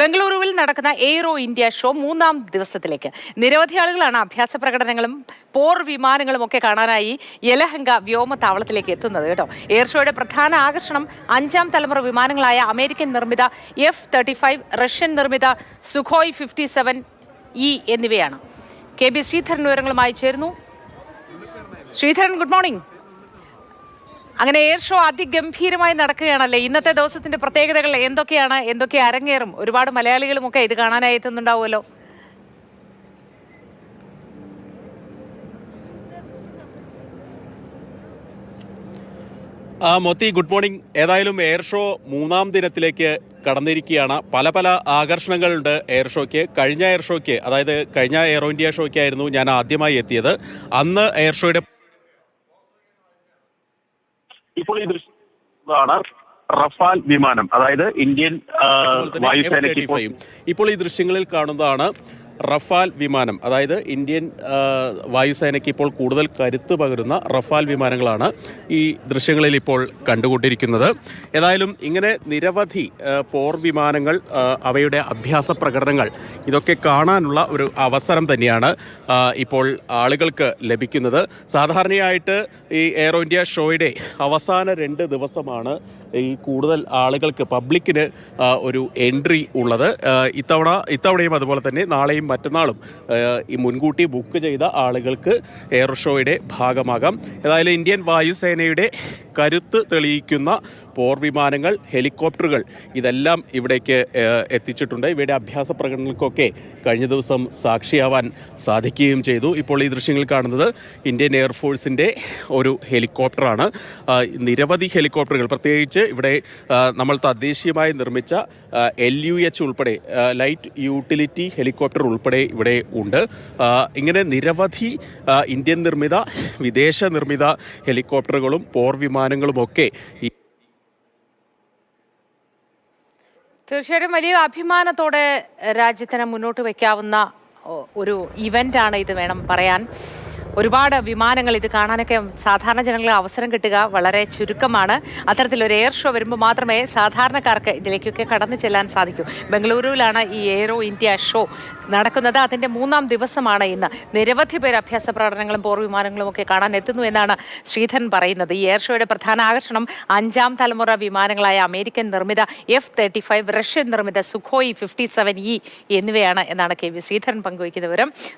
ബംഗളൂരുവിൽ നടക്കുന്ന aero India show മൂന്നാം ദിവസത്തിലേക്ക്. നിരവധി ആളുകളാണ് അഭ്യാസ പ്രകടനങ്ങളും പോർ വിമാനങ്ങളും ഒക്കെ കാണാനായി യലഹങ്ക വ്യോമത്താവളത്തിലേക്ക് എത്തുന്നത് കേട്ടോ. എയർ ഷോയുടെ പ്രധാന ആകർഷണം അഞ്ചാം തലമുറ വിമാനങ്ങളായ അമേരിക്കൻ നിർമ്മിത എഫ് തേർട്ടി ഫൈവ് റഷ്യൻ നിർമ്മിത സുഖോയ് ഫിഫ്റ്റി സെവൻ ഇ എന്നിവയാണ്. കെ ബി ശ്രീധരൻ വിവരങ്ങളുമായി ചേരുന്നു. Sreedharan good morning. അങ്ങനെ എയർ ഷോ അതിഗംഭീരമായി നടക്കുകയാണല്ലേ? ഇന്നത്തെ ദിവസത്തിന്റെ പ്രത്യേകതകൾ എന്തൊക്കെയാണ്? എന്തൊക്കെ അരങ്ങേറും? ഒരുപാട് മലയാളികളും ഒക്കെ ഇത് കാണാനായി എത്തുന്നുണ്ടാവുമല്ലോ. മൊത്തി ഗുഡ് മോർണിംഗ്. ഏതായാലും എയർ ഷോ മൂന്നാം ദിനത്തിലേക്ക് കടന്നിരിക്കുകയാണ്. പല പല ആകർഷണങ്ങളുണ്ട് എയർ ഷോയ്ക്ക്. കഴിഞ്ഞ എയർ ഷോയ്ക്ക് അതായത് കഴിഞ്ഞ എയറോ ഇന്ത്യ ഷോയ്ക്കായിരുന്നു ഞാൻ ആദ്യമായി എത്തിയത്. അന്ന് എയർ ഷോയുടെ ഇപ്പോൾ ഈ ദൃശ്യമാണ് റഫാൽ വിമാനം അതായത് ഇന്ത്യൻ വായുസേനയ്ക്ക് ഇപ്പോൾ ഈ ദൃശ്യങ്ങളിൽ കാണുന്നതാണ് റഫാൽ വിമാനം അതായത് ഇന്ത്യൻ വായുസേനയ്ക്ക് ഇപ്പോൾ കൂടുതൽ കരുത്ത് പകരുന്ന റഫാൽ വിമാനങ്ങളാണ് ഈ ദൃശ്യങ്ങളിൽ ഇപ്പോൾ കണ്ടുകൊണ്ടിരിക്കുന്നത്. ഏതായാലും ഇങ്ങനെ നിരവധി പോർ വിമാനങ്ങൾ അവയുടെ അഭ്യാസ പ്രകടനങ്ങൾ ഇതൊക്കെ കാണാനുള്ള ഒരു അവസരം തന്നെയാണ് ഇപ്പോൾ ആളുകൾക്ക് ലഭിക്കുന്നത്. സാധാരണയായിട്ട് ഈ എയറോ ഇന്ത്യ ഷോയുടെ അവസാന രണ്ട് ദിവസമാണ് ഈ കൂടുതൽ ആളുകൾക്ക് പബ്ലിക്കിന് ഒരു എൻട്രി ഉള്ളത്. ഇത്തവണ ഇത്തവണയും അതുപോലെ തന്നെ നാളെയും മറ്റന്നാളും ഈ മുൻകൂട്ടി ബുക്ക് ചെയ്ത ആളുകൾക്ക് എയർ ഷോയുടെ ഭാഗമാകാം. ഏതായാലും ഇന്ത്യൻ വായുസേനയുടെ കരുത്ത് തെളിയിക്കുന്ന പോർ വിമാനങ്ങൾ ഹെലികോപ്റ്ററുകൾ ഇതെല്ലാം ഇവിടേക്ക് എത്തിച്ചിട്ടുണ്ട്. ഇവയുടെ അഭ്യാസ പ്രകടനങ്ങൾക്കൊക്കെ കഴിഞ്ഞ ദിവസം സാക്ഷിയാവാൻ സാധിക്കുകയും ചെയ്തു. ഇപ്പോൾ ഈ ദൃശ്യങ്ങൾ കാണുന്നത് ഇന്ത്യൻ എയർഫോഴ്സിന്റെ ഒരു ഹെലികോപ്റ്ററാണ്. നിരവധി ഹെലികോപ്റ്ററുകൾ പ്രത്യേകിച്ച് ഇവിടെ നമ്മൾ തദ്ദേശീയമായി നിർമ്മിച്ച എൽ യു എച്ച് ഉൾപ്പെടെ ലൈറ്റ് യൂട്ടിലിറ്റി ഹെലികോപ്റ്റർ ഉൾപ്പെടെ ഇവിടെ ഉണ്ട്. ഇങ്ങനെ നിരവധി ഇന്ത്യൻ നിർമ്മിത വിദേശ നിർമ്മിത ഹെലികോപ്റ്ററുകളും പോർ വിമാനങ്ങളും ഒക്കെ ഈ തീർച്ചയായിട്ടും വലിയ അഭിമാനത്തോടെ രാജ്യത്തിന് മുന്നോട്ട് വയ്ക്കാവുന്ന ഒരു ഇവന്റ് ആണ് ഇത് വേണം പറയാൻ. ഒരുപാട് വിമാനങ്ങൾ ഇത് കാണാനൊക്കെ സാധാരണ ജനങ്ങൾക്ക് അവസരം കിട്ടുക വളരെ ചുരുക്കമാണ്. അത്തരത്തിലൊരു എയർ ഷോ വരുമ്പോൾ മാത്രമേ സാധാരണക്കാർക്ക് ഇതിലേക്കൊക്കെ കടന്നു ചെല്ലാൻ സാധിക്കൂ. ബംഗളൂരുവിലാണ് ഈ എയറോ ഇന്ത്യ ഷോ നടക്കുന്നത്. അതിന്റെ മൂന്നാം ദിവസമാണ് ഇന്ന്. നിരവധി പേർ അഭ്യാസ പ്രകടനങ്ങളും പോർ വിമാനങ്ങളും ഒക്കെ കാണാൻ എത്തുന്നു എന്നാണ് ശ്രീധരൻ പറയുന്നത്. ഈ എയർ ഷോയുടെ പ്രധാന ആകർഷണം അഞ്ചാം തലമുറ വിമാനങ്ങളായ അമേരിക്കൻ നിർമ്മിത എഫ് തേർട്ടി ഫൈവ് റഷ്യൻ നിർമ്മിത സുഖോയി ഫിഫ്റ്റി സെവൻ ഇ എന്നിവയാണ് എന്നാണ് കെ വി ശ്രീധരൻ പങ്കുവയ്ക്കുന്ന വിവരം.